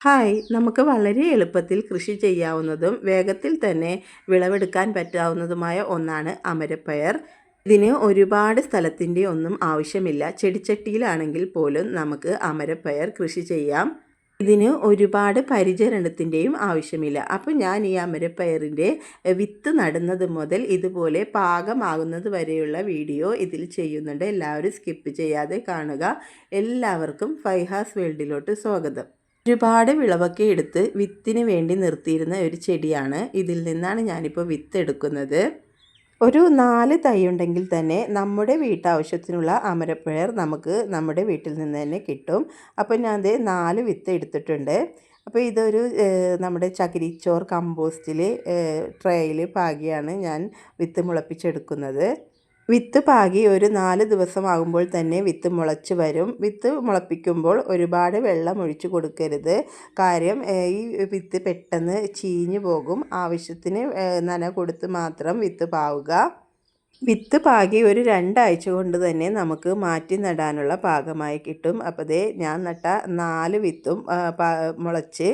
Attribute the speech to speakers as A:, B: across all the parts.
A: Hi നമുക്ക് വളരെ എളുപ്പത്തിൽ കൃഷി ചെയ്യാവുന്നതും വേഗത്തിൽ തന്നെ വിളവെടുക്കാൻ പറ്റാവുന്നതുമായ ഒന്നാണ് അമരപ്പയർ. ഇതിന് ഒരുപാട് സ്ഥലത്തിന്റെ ഒന്നും ആവശ്യമില്ല. ചെടിച്ചട്ടിയിലാണെങ്കിൽ പോലും നമുക്ക് അമരപ്പയർ കൃഷി ചെയ്യാം. ഇതിന് ഒരുപാട് പരിചരണത്തിന്റെയും ആവശ്യമില്ല. അപ്പോൾ ഞാൻ ഈ അമരപ്പയറിന്റെ വിത്ത് നടുന്നത് മുതൽ ഇതുപോലെ പാകമാകുന്നത് വരെയുള്ള വീഡിയോ ഇതിൽ ചെയ്യുന്നുണ്ട്. എല്ലാവരും സ്കിപ്പ് ചെയ്യാതെ കാണുക. എല്ലാവർക്കും ഫൈഹാസ് വേൾഡിലോട്ട് സ്വാഗതം. ഒരുപാട് വിളവൊക്കെ എടുത്ത് വിത്തിന് വേണ്ടി നിർത്തിയിരുന്ന ഒരു ചെടിയാണ്. ഇതിൽ നിന്നാണ് ഞാനിപ്പോൾ വിത്ത് എടുക്കുന്നത്. ഒരു നാല് തൈ ഉണ്ടെങ്കിൽ തന്നെ നമ്മുടെ വീട്ടാവശ്യത്തിനുള്ള അമരപ്പഴർ നമുക്ക് നമ്മുടെ വീട്ടിൽ നിന്ന് തന്നെ കിട്ടും. അപ്പോൾ ഞാൻ അത് നാല് വിത്ത് എടുത്തിട്ടുണ്ട്. അപ്പോൾ ഇതൊരു നമ്മുടെ ചകിരിച്ചോർ കമ്പോസ്റ്റിൽ ട്രേയിൽ പാകിയാണ് ഞാൻ വിത്ത് മുളപ്പിച്ചെടുക്കുന്നത്. വിത്ത് പാകി ഒരു നാല് ദിവസമാകുമ്പോൾ തന്നെ വിത്ത് മുളച്ച് വരും. വിത്ത് മുളപ്പിക്കുമ്പോൾ ഒരുപാട് വെള്ളം ഒഴിച്ചു കൊടുക്കരുത്. കാര്യം ഈ വിത്ത് പെട്ടെന്ന് ചീഞ്ഞു പോകും. ആവശ്യത്തിന് നന കൊടുത്ത് മാത്രം വിത്ത് പാവുക. വിത്ത് പാകി ഒരു രണ്ടാഴ്ച കൊണ്ട് തന്നെ നമുക്ക് മാറ്റി നടാനുള്ള പാകമായി കിട്ടും. അപ്പോൾ ദേ ഞാൻ നട്ട നാല് വിത്തും മുളച്ച്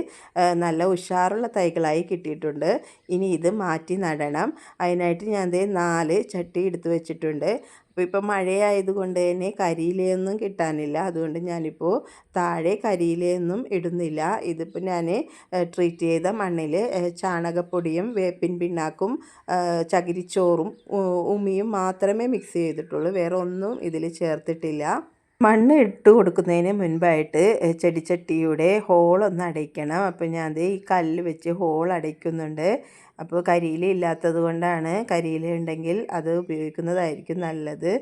A: നല്ല ഉഷാറുള്ള തൈകളായി കിട്ടിയിട്ടുണ്ട്. ഇനി ഇത് മാറ്റി നടണം. അതിനായിട്ട് ഞാൻ ദേ നാല് ചട്ടി എടുത്ത് വെച്ചിട്ടുണ്ട്. അപ്പോൾ ഇപ്പം മഴയായതുകൊണ്ട് തന്നെ കരിയിലയൊന്നും കിട്ടാനില്ല. അതുകൊണ്ട് ഞാനിപ്പോൾ താഴെ കരിയിലയൊന്നും ഇടുന്നില്ല. ഇതിപ്പോൾ ഞാൻ ട്രീറ്റ് ചെയ്ത മണ്ണിൽ ചാണകപ്പൊടിയും വേപ്പിൻ പിണ്ണാക്കും ചകിരിച്ചോറും ഉമിയും മാത്രമേ മിക്സ് ചെയ്തിട്ടുള്ളൂ. വേറെ ഒന്നും ഇതിൽ ചേർത്തിട്ടില്ല. മണ്ണ് ഇട്ട് കൊടുക്കുന്നതിന് മുൻപായിട്ട് ചെടിച്ചട്ടിയുടെ ഹോളൊന്ന് അടയ്ക്കണം. അപ്പോൾ ഞാൻ അത് ഈ കല്ല് വെച്ച് ഹോൾ അടയ്ക്കുന്നുണ്ട്. അപ്പോൾ കരിയില ഇല്ലാത്തത് കൊണ്ടാണ് കരിയില ഉണ്ടെങ്കിൽ അത് ഉപയോഗിക്കുന്നതായിരിക്കും നല്ലത്.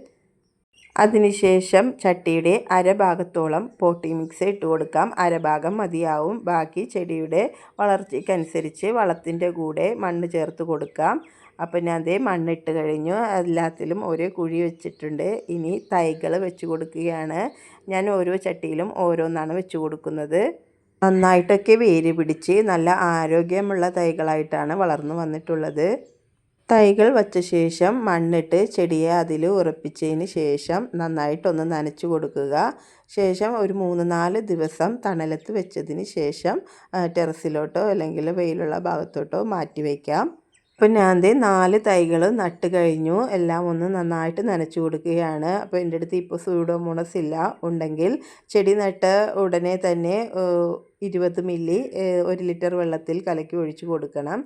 A: അതിനുശേഷം ചട്ടിയുടെ അരഭാഗത്തോളം പോട്ടി മിക്സ് ഇട്ട് കൊടുക്കാം. അരഭാഗം മതിയാവും. ബാക്കി ചെടിയുടെ വളർച്ചയ്ക്കനുസരിച്ച് വളത്തിന്റെ കൂടെ മണ്ണ് ചേർത്ത് കൊടുക്കാം. അപ്പം ഞാൻ അതേ മണ്ണിട്ട് കഴിഞ്ഞു. എല്ലാത്തിലും ഓരോ കുഴി വെച്ചിട്ടുണ്ട്. ഇനി തൈകൾ വെച്ച് കൊടുക്കുകയാണ്. ഞാൻ ഓരോ ചട്ടിയിലും ഓരോന്നാണ് വെച്ച് കൊടുക്കുന്നത്. നന്നായിട്ടൊക്കെ വേര് പിടിച്ച് നല്ല ആരോഗ്യമുള്ള തൈകളായിട്ടാണ് വളർന്നു വന്നിട്ടുള്ളത്. തൈകൾ വച്ച ശേഷം മണ്ണിട്ട് ചെടിയെ അതിൽ ഉറപ്പിച്ചതിന് ശേഷം നന്നായിട്ടൊന്ന് നനച്ചു കൊടുക്കുക. ശേഷം ഒരു മൂന്ന് നാല് ദിവസം തണലത്ത് വെച്ചതിന് ശേഷം ടെറസിലോട്ടോ അല്ലെങ്കിൽ വെയിലുള്ള ഭാഗത്തോട്ടോ മാറ്റി വയ്ക്കാം. അപ്പം ഞാൻ ദേ നാല് തൈകൾ നട്ട് കഴിഞ്ഞു. എല്ലാം ഒന്ന് നന്നായിട്ട് നനച്ചു കൊടുക്കുകയാണ്. അപ്പോൾ എന്റെ അടുത്ത് ഇപ്പോൾ സൂഡോമോണസ് ഇല്ല. ഉണ്ടെങ്കിൽ ചെടി നട്ട് ഉടനെ തന്നെ ഇരുപത് മില്ലി ഒരു ലിറ്റർ വെള്ളത്തിൽ കലക്കി ഒഴിച്ചു കൊടുക്കണം.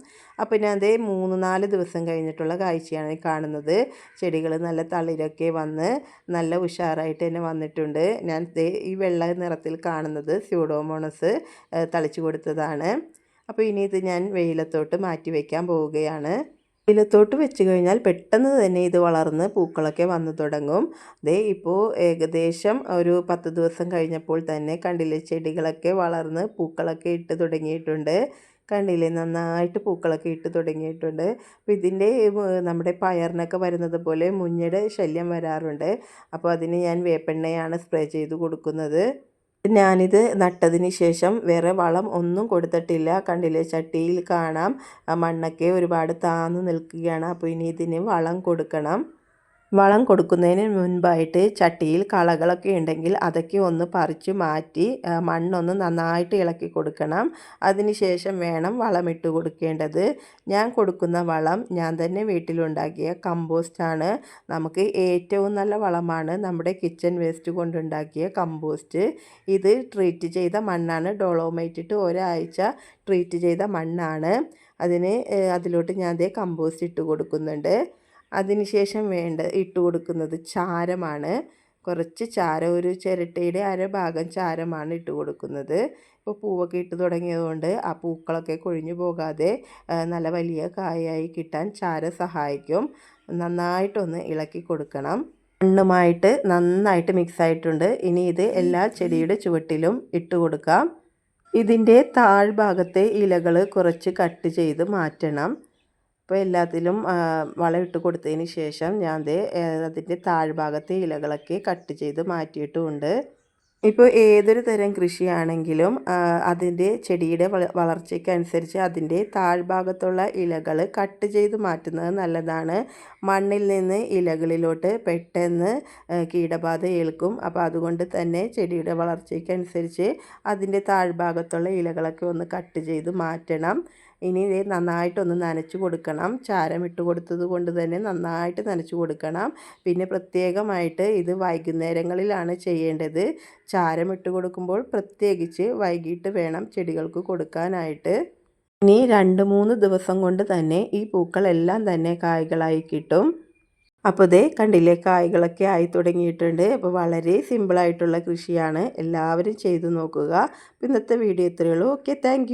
A: അപ്പം ഞാൻ മൂന്ന് നാല് ദിവസം കഴിഞ്ഞിട്ടുള്ള കാഴ്ചയാണ് കാണുന്നത്. ചെടികൾ നല്ല തളിരൊക്കെ വന്ന് നല്ല ഉഷാറായിട്ട് തന്നെ വന്നിട്ടുണ്ട്. ഞാൻ ഈ വെള്ള നിറത്തിൽ കാണുന്നത് സ്യൂഡോമോണസ് തളിച്ചു കൊടുത്തതാണ്. അപ്പോൾ ഇനി ഇത് ഞാൻ വെയിലത്തോട്ട് മാറ്റി വയ്ക്കാൻ പോവുകയാണ്. വെയിലത്തോട്ട് വെച്ച് കഴിഞ്ഞാൽ പെട്ടെന്ന് തന്നെ ഇത് വളർന്ന് പൂക്കളൊക്കെ വന്നു തുടങ്ങും. ദേ ഇപ്പോൾ ഏകദേശം ഒരു പത്ത് ദിവസം കഴിഞ്ഞപ്പോൾ തന്നെ കണ്ടിലെ ചെടികളൊക്കെ വളർന്ന് പൂക്കളൊക്കെ ഇട്ട് തുടങ്ങിയിട്ടുണ്ട്. കണ്ടില്ലേ നന്നായിട്ട് പൂക്കളൊക്കെ ഇട്ട് തുടങ്ങിയിട്ടുണ്ട്. അപ്പോൾ ഇതിന്റെ നമ്മുടെ പയറിനൊക്കെ വരുന്നത് പോലെ മുഞ്ഞയുടെ ശല്യം വരാറുണ്ട്. അപ്പോൾ അതിന് ഞാൻ വേപ്പെണ്ണയാണ് സ്പ്രേ ചെയ്ത് കൊടുക്കുന്നത്. ഞാനിത് നട്ടതിന് ശേഷം വേറെ വളം ഒന്നും കൊടുത്തിട്ടില്ല. കണ്ടില്ലേ? ചട്ടിയിൽ കാണാം. മണ്ണൊക്കെ ഒരുപാട് താന്നു നിൽക്കുകയാണ്. അപ്പോൾ ഇനി ഇതിന് വളം കൊടുക്കണം. വളം കൊടുക്കുന്നതിന് മുൻപായിട്ട് ചട്ടിയിൽ കളകളൊക്കെ ഉണ്ടെങ്കിൽ അതൊക്കെ ഒന്ന് പറിച്ച് മാറ്റി മണ്ണൊന്ന് നന്നായിട്ട് ഇളക്കി കൊടുക്കണം. അതിനുശേഷം വേണം വളമിട്ട് കൊടുക്കേണ്ടത്. ഞാൻ കൊടുക്കുന്ന വളം ഞാൻ തന്നെ വീട്ടിലുണ്ടാക്കിയ കമ്പോസ്റ്റാണ്. നമുക്ക് ഏറ്റവും നല്ല വളമാണ് നമ്മുടെ കിച്ചൺ വേസ്റ്റ് കൊണ്ടുണ്ടാക്കിയ കമ്പോസ്റ്റ്. ഇത് ട്രീറ്റ് ചെയ്ത മണ്ണാണ്. ഡോളോമൈറ്റ് ഇട്ട് ഒരാഴ്ച ട്രീറ്റ് ചെയ്ത മണ്ണാണ്. അതിന് അതിലോട്ട് ഞാൻ അതേ കമ്പോസ്റ്റ് ഇട്ട് കൊടുക്കുന്നുണ്ട്. അതിനുശേഷം വേണ്ട ഇട്ട് കൊടുക്കുന്നത് ചാരമാണ്. കുറച്ച് ചാരം ഒരു ചിരട്ടയുടെ അരഭാഗം ചാരമാണ് ഇട്ട് കൊടുക്കുന്നത്. ഇപ്പോൾ പൂവൊക്കെ ഇട്ട് തുടങ്ങിയതുകൊണ്ട് ആ പൂക്കളൊക്കെ കൊഴിഞ്ഞു പോകാതെ നല്ല വലിയ കായായി കിട്ടാൻ ചാരം സഹായിക്കും. നന്നായിട്ടൊന്ന് ഇളക്കി കൊടുക്കണം. മണ്ണുമായിട്ട് നന്നായിട്ട് മിക്സ് ആയിട്ടുണ്ട്. ഇനി ഇത് എല്ലാ ചെടിയുടെ ചുവട്ടിലും ഇട്ട് കൊടുക്കാം. ഇതിന്റെ താഴ്ഭാഗത്തെ ഇലകൾ കുറച്ച് കട്ട് ചെയ്ത് മാറ്റണം. അപ്പോൾ എല്ലാത്തിലും വളമിട്ട് കൊടുത്തതിന് ശേഷം ഞാൻ ദേ അതിന്റെ താഴ്ഭാഗത്തെ ഇലകളൊക്കെ കട്ട് ചെയ്ത് മാറ്റിയിട്ടുമുണ്ട്. ഇപ്പോൾ ഏതൊരു തരം കൃഷിയാണെങ്കിലും അതിന്റെ ചെടിയുടെ വള വളർച്ചയ്ക്കനുസരിച്ച് അതിന്റെ താഴ്ഭാഗത്തുള്ള ഇലകൾ കട്ട് ചെയ്ത് മാറ്റുന്നത് നല്ലതാണ്. മണ്ണിൽ നിന്ന് ഇലകളിലോട്ട് പെട്ടെന്ന് കീടബാധ ഏൽക്കും. അപ്പോൾ അതുകൊണ്ട് തന്നെ ചെടിയുടെ വളർച്ചയ്ക്കനുസരിച്ച് അതിന്റെ താഴ്ഭാഗത്തുള്ള ഇലകളൊക്കെ ഒന്ന് കട്ട് ചെയ്ത് മാറ്റണം. ഇനി ഇത് നന്നായിട്ടൊന്ന് നനച്ച് കൊടുക്കണം. ചാരം ഇട്ട് കൊടുത്തത് കൊണ്ട് തന്നെ നന്നായിട്ട് നനച്ച് കൊടുക്കണം. പിന്നെ പ്രത്യേകമായിട്ട് ഇത് വൈകുന്നേരങ്ങളിലാണ് ചെയ്യേണ്ടത്. ചാരം ഇട്ട് കൊടുക്കുമ്പോൾ പ്രത്യേകിച്ച് വൈകിട്ട് വേണം ചെടികൾക്ക് കൊടുക്കാനായിട്ട്. ഇനി രണ്ട് മൂന്ന് ദിവസം കൊണ്ട് തന്നെ ഈ പൂക്കളെല്ലാം തന്നെ കായ്കളായി കിട്ടും. അപ്പോൾ ഇതേ കണ്ടില്ലേ കായ്കളൊക്കെ ആയി തുടങ്ങിയിട്ടുണ്ട്. അപ്പോൾ വളരെ സിമ്പിളായിട്ടുള്ള കൃഷിയാണ്. എല്ലാവരും ചെയ്തു നോക്കുക. ഇന്നത്തെ വീഡിയോ ഇത്രയേ ഉള്ളൂ. Okay thank